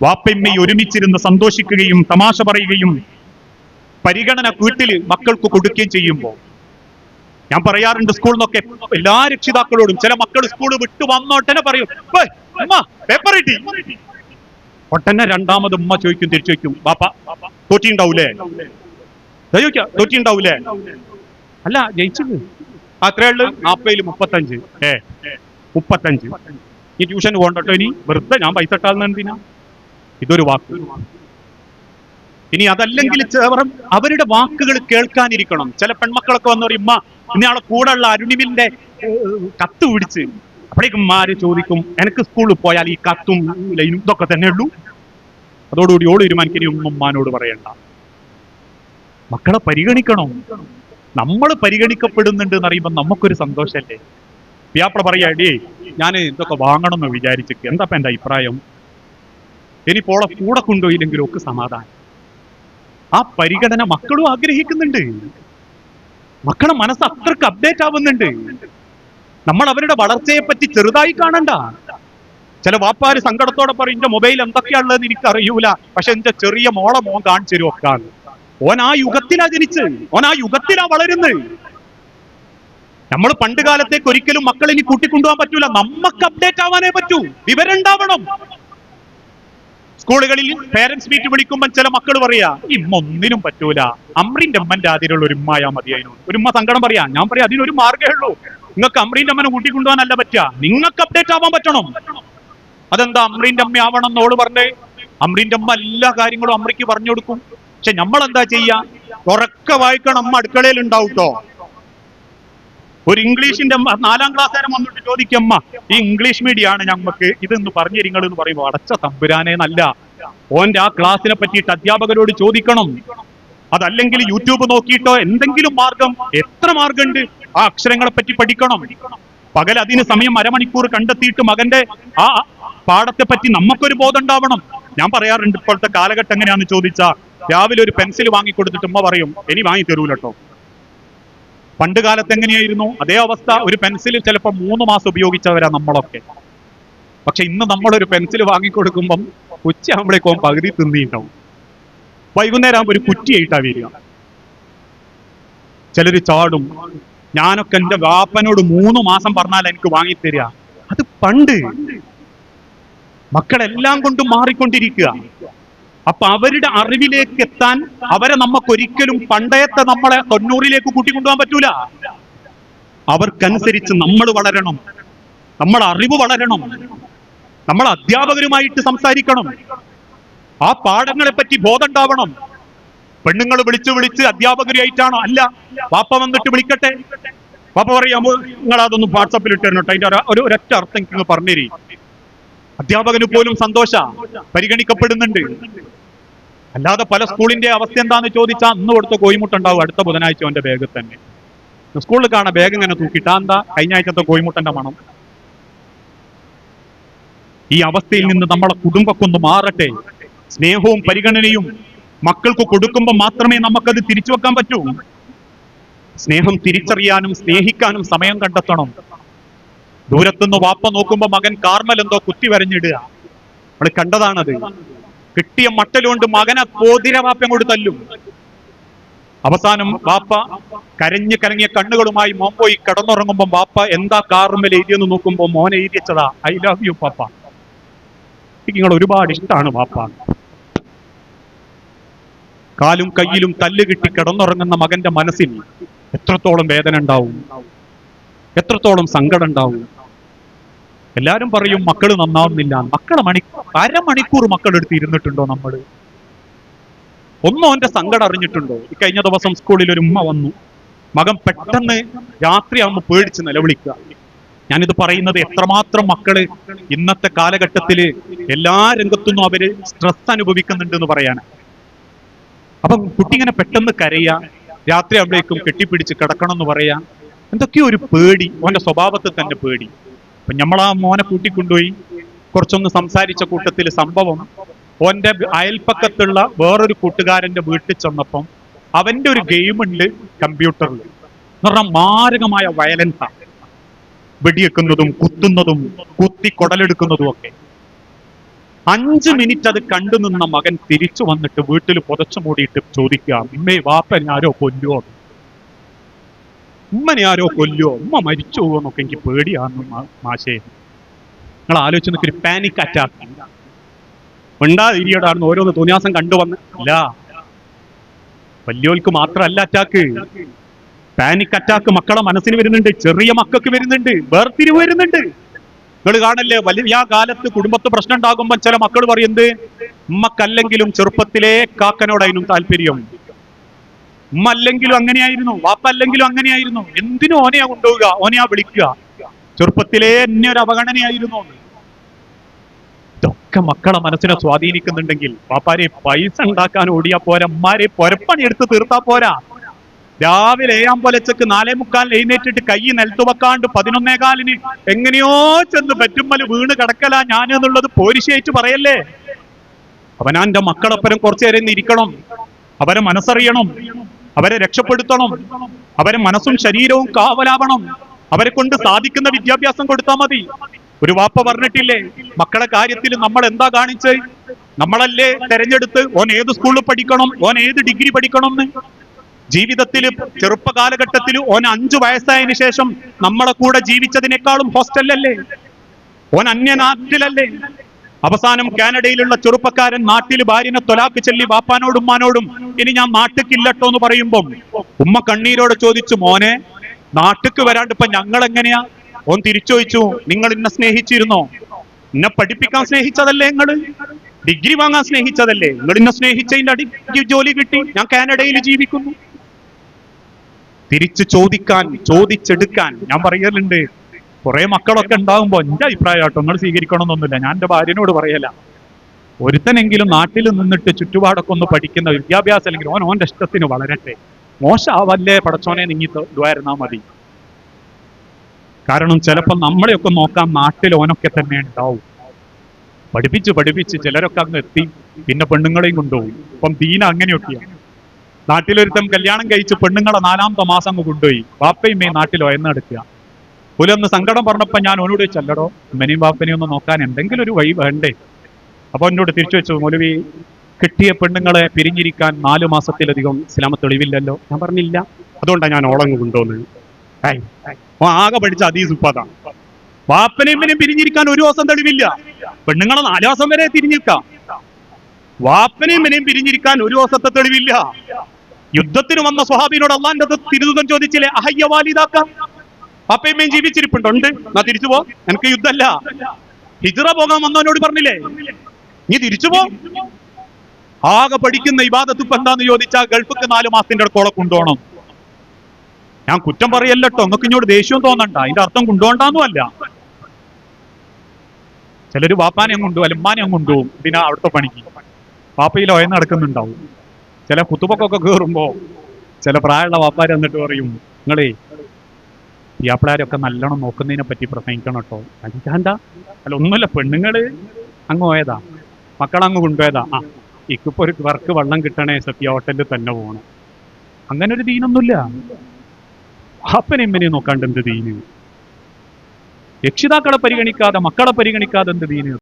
വാപ്പയമ്മയും ഒരുമിച്ചിരുന്ന് സന്തോഷിക്കുകയും തമാശ പറയുകയും പരിഗണന വീട്ടിൽ മക്കൾക്ക് കൊടുക്കുകയും ചെയ്യുമ്പോൾ ഞാൻ പറയാറുണ്ട് സ്കൂളിൽ നിന്നൊക്കെ എല്ലാ രക്ഷിതാക്കളോടും ചില മക്കൾ സ്കൂൾ വിട്ടു വന്നോട്ടനെ പറയും "ഏയ്, ഉമ്മ, പേപ്പർ കിട്ടി ഒട്ടനെ രണ്ടാമത് ഉമ്മ ചോദിക്കും തിരിച്ചു ചോദിക്കും ബാപ്പ തോറ്റിണ്ടാവൂലേ ഉണ്ടാവൂലേ? ചോദിക്ക തോറ്റിണ്ടാവൂലേ അല്ല ജയിച്ചത് അത്രയുള്ളു നാപ്പയിൽ മുപ്പത്തഞ്ച്. ഏ മുപ്പത്തഞ്ച്. ഈ ട്യൂഷന് പോകണ്ടോ ഇനി? വെറുതെ ഞാൻ പൈസ ഇട്ടാൽ എന്തിനാ ഇതൊരു വാക്ക്. ഇനി അതല്ലെങ്കിൽ അവരുടെ വാക്കുകൾ കേൾക്കാനിരിക്കണം. ചില പെൺമക്കളൊക്കെ വന്ന് പറയും ഇന്നയാളെ കൂടെയുള്ള അരുണിമിന്റെ ഏഹ്, കത്ത് പിടിച്ച്. അപ്പോഴേക്കും മാര് ചോദിക്കും എനിക്ക് സ്കൂളിൽ പോയാൽ ഈ കത്തും ലൈനും ഇതൊക്കെ തന്നെ ഉള്ളൂ? അതോടുകൂടി ഓട് തീരുമാനിക്കും ഉമ്മമ്മാനോട് പറയണ്ട. മക്കളെ പരിഗണിക്കണം. നമ്മൾ പരിഗണിക്കപ്പെടുന്നുണ്ട് എന്ന് അറിയുമ്പോൾ നമുക്കൊരു സന്തോഷമല്ലേ പിയാപ്പിള പറയാ ഞാൻ ഇതൊക്കെ വാങ്ങണം എന്ന് വിചാരിച്ചിട്ട് എന്താ എന്റെ അഭിപ്രായം? ഇനിയിപ്പോൾ കൂടെ കൊണ്ടുപോയില്ലെങ്കിലും ഒക്കെ സമാധാനം. ആ പരിഗണന മക്കളും ആഗ്രഹിക്കുന്നുണ്ട്. മക്കളെ മനസ്സ് അത്രയ്ക്ക് അപ്ഡേറ്റ് ആവുന്നുണ്ട്. നമ്മൾ അവരുടെ വളർച്ചയെ പറ്റി ചെറുതായി കാണണ്ട. ചില വാപ്പാര് സങ്കടത്തോടെ പറയും എന്റെ മൊബൈൽ എന്തൊക്കെയാണുള്ളതെന്ന് എനിക്ക് അറിയൂല പക്ഷെ എന്റെ ചെറിയ മോളെ മോൻ കാണിച്ചു തരും ഓൻ ആ യുഗത്തിലാ ജനിച്ച്. ഓൻ ആ യുഗത്തിലാ വളരുന്നത്. നമ്മൾ പണ്ട് കാലത്തേക്ക് ഒരിക്കലും മക്കളിനി കൂട്ടിക്കൊണ്ടുപോകാൻ പറ്റൂല. നമ്മക്ക് അപ്ഡേറ്റ് ആവാനേ പറ്റൂ. വിവരം ഉണ്ടാവണം. സ്കൂളുകളിൽ പേരൻസ് മീറ്റ് വിളിക്കുമ്പോൾ ചില മക്കൾ പറയാ ഇമ്മൊന്നിനും പറ്റൂല. അമ്രിന്റെ അമ്മന്റെ ആതിരുള്ള ഒരു ഉമ്മയാ മതി അതിനോട്. ഒരു ഉമ്മ സങ്കടം പറയാ ഞാൻ പറയാം അതിനൊരു മാർഗേ ഉള്ളൂ. നിങ്ങൾക്ക് അമ്രീന്റെ അമ്മനെ കൂട്ടിക്കൊണ്ടുപോകാനല്ല പറ്റുക. നിങ്ങൾക്ക് അപ്ഡേറ്റ് ആവാൻ പറ്റണം. അതെന്താ അമ്രീന്റെ അമ്മ ആവണം എന്നോട് പറഞ്ഞേ? അമ്രീന്റെ അമ്മ എല്ലാ കാര്യങ്ങളും അമ്രിക്ക് പറഞ്ഞു കൊടുക്കും. പക്ഷെ നമ്മൾ എന്താ ചെയ്യാ? ഉറക്കെ വായിക്കണം അമ്മ അടുക്കളയിൽ ഉണ്ടാവൂട്ടോ ഒരു ഇംഗ്ലീഷിന്റെ നാലാം ക്ലാസ് ക്ലാസ്സുകാരൻ വന്നിട്ട് ചോദിക്കമ്മ ഈ ഇംഗ്ലീഷ് മീഡിയം ആണ് ഞങ്ങൾക്ക് ഇതെന്ന് പറഞ്ഞു നിങ്ങൾ എന്ന് പറയുമ്പോൾ അടച്ച തമ്പുരാനെ നല്ല ഓന്റെ ആ ക്ലാസ്സിനെ പറ്റിയിട്ട് അധ്യാപകരോട് ചോദിക്കണം. അതല്ലെങ്കിൽ യൂട്യൂബ് നോക്കിയിട്ടോ എന്തെങ്കിലും മാർഗം എത്ര മാർഗമുണ്ട് ആ അക്ഷരങ്ങളെ പറ്റി പഠിക്കണം. പകൽ അതിന് സമയം അരമണിക്കൂർ കണ്ടെത്തിയിട്ട് മകന്റെ ആ പാഠത്തെ പറ്റി നമുക്കൊരു ബോധം ഉണ്ടാവണം ഞാൻ പറയാറുണ്ട് ഇപ്പോഴത്തെ കാലഘട്ടം എങ്ങനെയാണെന്ന് ചോദിച്ചാ രാവിലെ ഒരു പെൻസിൽ വാങ്ങിക്കൊടുത്തിട്ട് ഉമ്മ പറയും ഇനി വാങ്ങി തരൂലട്ടോ പണ്ട് കാലത്ത് എങ്ങനെയായിരുന്നു? അതേ അവസ്ഥ. ഒരു പെൻസിൽ ചിലപ്പോൾ മൂന്ന് മാസം ഉപയോഗിച്ചവരാ നമ്മളൊക്കെ. പക്ഷെ ഇന്ന് നമ്മളൊരു പെൻസിൽ വാങ്ങിക്കൊടുക്കുമ്പം ഉച്ചയാകുമ്പോഴേക്കും പകുതി തിന്നിട്ടുണ്ടാവും വൈകുന്നേരം ആകുമ്പോൾ ഒരു കുറ്റിയായിട്ടാ വരിക. ചിലര് ചാടും. ഞാനൊക്കെ എന്റെ വാപ്പനോട് മൂന്ന് മാസം പറഞ്ഞാൽ എനിക്ക് വാങ്ങിത്തരിക. അത് പണ്ട്. മക്കളെല്ലാം കൊണ്ടും മാറിക്കൊണ്ടിരിക്കുക. അപ്പൊ അവരുടെ അറിവിലേക്ക് എത്താൻ അവരെ നമുക്കൊരിക്കലും പണ്ടയത്തെ നമ്മളെ തൊണ്ണൂറിലേക്ക് കൂട്ടിക്കൊണ്ടുപോകാൻ പറ്റൂല. അവർക്കനുസരിച്ച് നമ്മൾ വളരണം. നമ്മൾ അറിവ് വളരണം. നമ്മൾ അധ്യാപകരുമായിട്ട് സംസാരിക്കണം. ആ പാഠങ്ങളെ പറ്റി ബോധം ഉണ്ടാവണം പെണ്ണുങ്ങൾ വിളിച്ചു വിളിച്ച് അധ്യാപകരുമായിട്ടാണോ? അല്ല. വാപ്പ വന്നിട്ട് വിളിക്കട്ടെ. വാപ്പ പറയാമോ നിങ്ങൾ അതൊന്ന് വാട്സപ്പിൽ ഇട്ടിരുന്നു കേട്ടോ അതിന്റെ ഒരു- ഒരു ഒരൊറ്റ അർത്ഥം എനിക്ക് പറഞ്ഞേരി അധ്യാപകന് പോലും സന്തോഷ. പരിഗണിക്കപ്പെടുന്നുണ്ട്. അല്ലാതെ പല സ്കൂളിന്റെ അവസ്ഥ എന്താന്ന് ചോദിച്ചാൽ അന്ന് കൊടുത്ത കോയിമുട്ട ഉണ്ടാവും അടുത്ത ബുധനാഴ്ച അവന്റെ ബാഗ് തന്നെ. സ്കൂളിൽ കാണാൻ ബാഗ് ഇങ്ങനെ തൂക്കിട്ടാ എന്താ കഴിഞ്ഞ ആഴ്ചത്തെ കോയിമുട്ടന്റെ മണം. ഈ അവസ്ഥയിൽ നിന്ന് നമ്മളെ കുടുംബക്കൊന്ന് മാറട്ടെ. സ്നേഹവും പരിഗണനയും മക്കൾക്ക് കൊടുക്കുമ്പോൾ മാത്രമേ നമുക്കത് തിരിച്ചു വെക്കാൻ പറ്റൂ. സ്നേഹം തിരിച്ചറിയാനും സ്നേഹിക്കാനും സമയം കണ്ടെത്തണം. ദൂരത്തുനിന്ന് വാപ്പ നോക്കുമ്പോ മകൻ കാർമൽ എന്തോ കുത്തി വരഞ്ഞിടുക. നമ്മൾ കണ്ടതാണത്. കിട്ടിയ മട്ടലുകൊണ്ട് മകനെ കോതിര വാപ്പ കൊണ്ട് തല്ലും. അവസാനം വാപ്പ കരഞ്ഞു കലങ്ങിയ കണ്ണുകളുമായി മോൻ പോയി കിടന്നുറങ്ങുമ്പോ വാപ്പ എന്താ കാറുമേൽ എഴുതിയെന്ന് നോക്കുമ്പോൾ മോനെ എഴുതിയച്ചതാ ഐ ലവ് യു പാപ്പ. നിങ്ങൾ ഒരുപാട് ഇഷ്ടമാണ് വാപ്പ. കാലും കയ്യിലും തല്ല് കിട്ടി കിടന്നുറങ്ങുന്ന മകന്റെ മനസ്സിൽ എത്രത്തോളം വേദന ഉണ്ടാവും? എത്രത്തോളം സങ്കടം ഉണ്ടാവും? എല്ലാരും പറയും മക്കൾ നന്നാവുന്നില്ല. മക്കളെ മണി അരമണിക്കൂർ മക്കളെടുത്ത് ഇരുന്നിട്ടുണ്ടോ നമ്മൾ? ഒന്നും അവന്റെ സങ്കടം അറിഞ്ഞിട്ടുണ്ടോ? ഈ കഴിഞ്ഞ ദിവസം സ്കൂളിൽ ഒരു ഉമ്മ വന്നു. മകൻ പെട്ടെന്ന് രാത്രിയാകുമ്പോൾ പേടിച്ച് നിലവിളിക്കുക. ഞാനിത് പറയുന്നത് എത്രമാത്രം മക്കൾ ഇന്നത്തെ കാലഘട്ടത്തിൽ എല്ലാ രംഗത്തുനിന്നും അവർ സ്ട്രെസ് അനുഭവിക്കുന്നുണ്ട് എന്ന് പറയാണ്. അപ്പം കുട്ടി ഇങ്ങനെ പെട്ടെന്ന് കരയാ. രാത്രി ആകുമ്പോഴേക്കും കെട്ടിപ്പിടിച്ച് കിടക്കണം എന്ന് പറയാ. എന്തൊക്കെയോ ഒരു പേടി. അവന്റെ സ്വഭാവത്തിൽ തന്നെ പേടി. അപ്പൊ ആ മോനെ കൂട്ടിക്കൊണ്ടുപോയി. കുറച്ചൊന്ന് സംസാരിച്ച കൂട്ടത്തിൽ സംഭവം ഓന്റെ അയൽപ്പക്കത്തുള്ള വേറൊരു കൂട്ടുകാരന്റെ വീട്ടിൽ ചെന്നപ്പം അവന്റെ ഒരു ഗെയിം ഉണ്ട് കമ്പ്യൂട്ടറിൽ എന്ന് പറഞ്ഞാൽ മാരകമായ വയലൻസാ വെടിവെക്കുന്നതും കുത്തുന്നതും കുത്തി കൊടലെടുക്കുന്നതും ഒക്കെ. അഞ്ച് മിനിറ്റ് അത് കണ്ടു നിന്ന മകൻ തിരിച്ചു വന്നിട്ട് വീട്ടിൽ പുതച്ചു മൂടിയിട്ട് ചോദിക്കുക ഇമ്മേ വാപ്പൻ ആരോ കൊല്ലുവോ. ഉമ്മനെ ആരോ കൊല്ലോ? ഉമ്മ മരിച്ചു പോകുമെന്നൊക്കെ എനിക്ക് പേടിയാണ് മാഷെ. നിങ്ങൾ ആലോചിച്ച് നിൽക്കൊരു പാനിക് അറ്റാക്ക് ഉണ്ടാതിരിയടാണെന്ന് ഓരോന്ന് തോന്നിയാസം കണ്ടുവന്ന് ഇല്ല. വലിയോൾക്ക് മാത്രമല്ല അറ്റാക്ക് പാനിക് അറ്റാക്ക് മക്കളെ മനസ്സിന് വരുന്നുണ്ട്. ചെറിയ മക്കൾക്ക് വരുന്നുണ്ട്. വേർതിരിവ് വരുന്നുണ്ട്. നിങ്ങൾ കാണല്ലേ വലിയ ആ കാലത്ത് കുടുംബത്ത് പ്രശ്നം ഉണ്ടാകുമ്പോൾ ചില മക്കൾ പറയുന്നത് ഉമ്മക്കല്ലെങ്കിലും ചെറുപ്പത്തിലേ കാക്കനോടായിരുന്നു താല്പര്യം. ഉമ്മ അല്ലെങ്കിലും അങ്ങനെയായിരുന്നു വാപ്പ അല്ലെങ്കിലും അങ്ങനെയായിരുന്നു. എന്തിനും ഓനെയാ കൊണ്ടുപോവുക? ഓനെയാ വിളിക്കുക. ചെറുപ്പത്തിലേ എന്നെ ഒരു അവഗണനയായിരുന്നു. ഇതൊക്കെ മക്കളെ മനസ്സിനെ സ്വാധീനിക്കുന്നുണ്ടെങ്കിൽ പാപ്പാരെ പൈസ ഉണ്ടാക്കാൻ ഓടിയാ പോരാ അമ്മാരെ പൊരപ്പണി എടുത്ത് തീർത്താ പോരാ. രാവിലെ ഏഴാം പൊലച്ചക്ക് നാലേ മുക്കാൽ എഴുന്നേറ്റിട്ട് കൈ നിലത്ത് വെക്കാണ്ട് പതിനൊന്നേ കാലിന് എങ്ങനെയോ ചെന്ന് പറ്റുമ്മൽ വീണ് കിടക്കല ഞാൻ എന്നുള്ളത് പോരിശേറ്റ് പറയല്ലേ? അവനാന്റെ മക്കളൊപ്പരം കുറച്ചു നേരം ഇരിക്കണം. അവരെ മനസ്സറിയണം. അവരെ രക്ഷപ്പെടുത്തണം. അവരെ മനസ്സും ശരീരവും കാവലാവണം. അവരെ കൊണ്ട് സാധിക്കുന്ന വിദ്യാഭ്യാസം കൊടുത്താൽ മതി. ഒരു വാപ്പ പറഞ്ഞിട്ടില്ലേ മക്കളെ കാര്യത്തിൽ നമ്മൾ എന്താ കാണിച്ച്? നമ്മളല്ലേ തെരഞ്ഞെടുത്ത് ഓൻ ഏത് സ്കൂളിൽ പഠിക്കണം ഓൻ ഏത് ഡിഗ്രി പഠിക്കണം എന്ന് ജീവിതത്തിൽ ചെറുപ്പകാലഘട്ടത്തിൽ ഓൻ അഞ്ചു വയസ്സായതിനു ശേഷം നമ്മളെ കൂടെ ജീവിച്ചതിനേക്കാളും ഹോസ്റ്റലല്ലേ? ഓൻ അന്യനാട്ടിലല്ലേ? അവസാനം കാനഡയിലുള്ള ചെറുപ്പക്കാരൻ നാട്ടിൽ ഭാര്യനെ തൊലാക്ക് ചെല്ലി വാപ്പാനോടും ഉമ്മാനോടും ഇനി ഞാൻ നാട്ടിക്കില്ലട്ടോ എന്ന് പറയുമ്പം ഉമ്മ കണ്ണീരോട് ചോദിച്ചു മോനെ നാട്ടിക്ക് വരാണ്ട് ഇപ്പൊ ഞങ്ങൾ എങ്ങനെയാ ഓൻ തിരിച്ചു ചോദിച്ചു നിങ്ങൾ എന്നെ സ്നേഹിച്ചിരുന്നോ? എന്നെ പഠിപ്പിക്കാൻ സ്നേഹിച്ചതല്ലേ നിങ്ങൾ ഡിഗ്രി വാങ്ങാൻ സ്നേഹിച്ചതല്ലേ? നിങ്ങൾ എന്നെ സ്നേഹിച്ചതിന്റെ അടി ജോലി കിട്ടി ഞാൻ കാനഡയിൽ ജീവിക്കുന്നു. തിരിച്ചു ചോദിക്കാൻ ചോദിച്ചെടുക്കാൻ ഞാൻ പറയലുണ്ട് കുറെ മക്കളൊക്കെ ഉണ്ടാകുമ്പോ എന്റെ അഭിപ്രായം കേട്ടോ നിങ്ങൾ സ്വീകരിക്കണമെന്നൊന്നുമില്ല. ഞാൻ എന്റെ ഭാര്യനോട് പറയല. ഒരുത്തനെങ്കിലും നാട്ടിൽ നിന്നിട്ട് ചുറ്റുപാടൊക്കെ ഒന്ന് പഠിക്കുന്ന വിദ്യാഭ്യാസം അല്ലെങ്കിൽ ഓൻ ഓന്റെ ഇഷ്ടത്തിന് വളരട്ടെ. മോശമാവല്ലേ പടച്ചോനെ നീങ്ങി ഇടുവായിരുന്നാ മതി. കാരണം ചിലപ്പോൾ നമ്മളെയൊക്കെ നോക്കാം നാട്ടിൽ ഓനൊക്കെ തന്നെ ഉണ്ടാവും. പഠിപ്പിച്ച് പഠിപ്പിച്ച് ചിലരൊക്കെ അങ്ങ് എത്തി പിന്നെ പെണ്ണുങ്ങളെയും കൊണ്ടുപോയി ഇപ്പം ദീന അങ്ങനെയൊക്കെയാണ് നാട്ടിലൊരുത്തം കല്യാണം കഴിച്ച് പെണ്ണുങ്ങളെ നാലാമത്തെ മാസം അങ്ങ് കൊണ്ടുപോയി. വാപ്പയും നാട്ടിൽ ഒയന്നെടുക്കുക പുലൊന്ന് സങ്കടം പറഞ്ഞപ്പോ ഞാൻ ഓനോട് ചെല്ലടോ ഉമ്മനെയും ബാപ്പനെ ഒന്ന് നോക്കാൻ എന്തെങ്കിലും ഒരു വഴി വേണ്ടേ? അപ്പൊ എന്നോട് തിരിച്ചു വെച്ചു മൗലവി കിട്ടിയ പെണ്ണുങ്ങളെ പിരിഞ്ഞിരിക്കാൻ നാലു മാസത്തിലധികം ഇസ്ലാമ തെളിവില്ലല്ലോ? ഞാൻ പറഞ്ഞില്ല. അതുകൊണ്ടാണ് ഞാൻ ഓളങ്ങ് കൊണ്ടുവന്നത് ആകെ പഠിച്ച അതീസ് ഉപ്പാതാണ് വാപ്പനെയും പിരിഞ്ഞിരിക്കാൻ ഒരു ദിവസം തെളിവില്ല. പെണ്ണുങ്ങളെ നാലു ദിവസം വരെ തിരിഞ്ഞിരിക്കാം. വാപ്പനെയും ഇവനെയും പിരിഞ്ഞിരിക്കാൻ ഒരു ദിവസത്തെ തെളിവില്ല. യുദ്ധത്തിന് വന്ന സ്വഹാബിനോട് അള്ളാന്റെ തിരുതുകം ചോദിച്ചില്ലേ അഹയ്യ വാലിതാക്കാം പാപ്പയമ്മയും ജീവിച്ചിരിപ്പുണ്ട്. ഉണ്ട്. എന്നാ തിരിച്ചു പോ. എനിക്ക് യുദ്ധമല്ല ഹിജറ പോകാൻ വന്നവനോട് പറഞ്ഞില്ലേ? നീ തിരിച്ചു പോ. ആകെ പഠിക്കുന്ന ഇബാദത്ത് ഇപ്പൊ എന്താന്ന് ചോദിച്ചാൽ ഗൾഫിക്ക് നാല് മാസത്തിന്റെ അടുക്കോളെ കൊണ്ടുപോകണം ഞാൻ കുറ്റം പറയല്ലോ നിങ്ങൾക്ക് ഇങ്ങോട്ട് ദേഷ്യവും തോന്നണ്ട. അതിന്റെ അർത്ഥം കൊണ്ടുപോകണ്ടെന്നും അല്ല. ചിലര് വാപ്പാനെ അങ്ങ് കൊണ്ടുപോകും അല്ലുമ്മാനെ അങ്ങ് കൊണ്ടുപോകും. ഇതിനാ അവിടുത്തെ പണിക്ക് വാപ്പയിൽ ഒയ നടക്കുന്നുണ്ടാവും. ചില കുത്തുപൊക്കൊക്കെ കേറുമ്പോ ചില പ്രായമുള്ള വാപ്പാരെ എന്നിട്ട് പറയും നിങ്ങളേ പിയാപ്പിളാരൊക്കെ നല്ലോണം നോക്കുന്നതിനെ പറ്റി പ്രസംഗിക്കണം കേട്ടോ. അല്ലാണ്ട അല്ല ഒന്നുമില്ല പെണ്ണുങ്ങൾ അങ്ങ് പോയതാ. മക്കളങ്ങ് കൊണ്ടുപോയതാ. ആ ഇക്കിപ്പോൾ ഒരു വർക്ക് വെള്ളം കിട്ടണേ സത്യ ഹോട്ടലിൽ തന്നെ പോകണം അങ്ങനെ ഒരു ദീനൊന്നുമില്ല. അപ്പനെമ്മനെ നോക്കാണ്ട് എന്ത് ദീന്? രക്ഷിതാക്കളെ പരിഗണിക്കാതെ മക്കളെ പരിഗണിക്കാതെ എന്ത് ദീന്?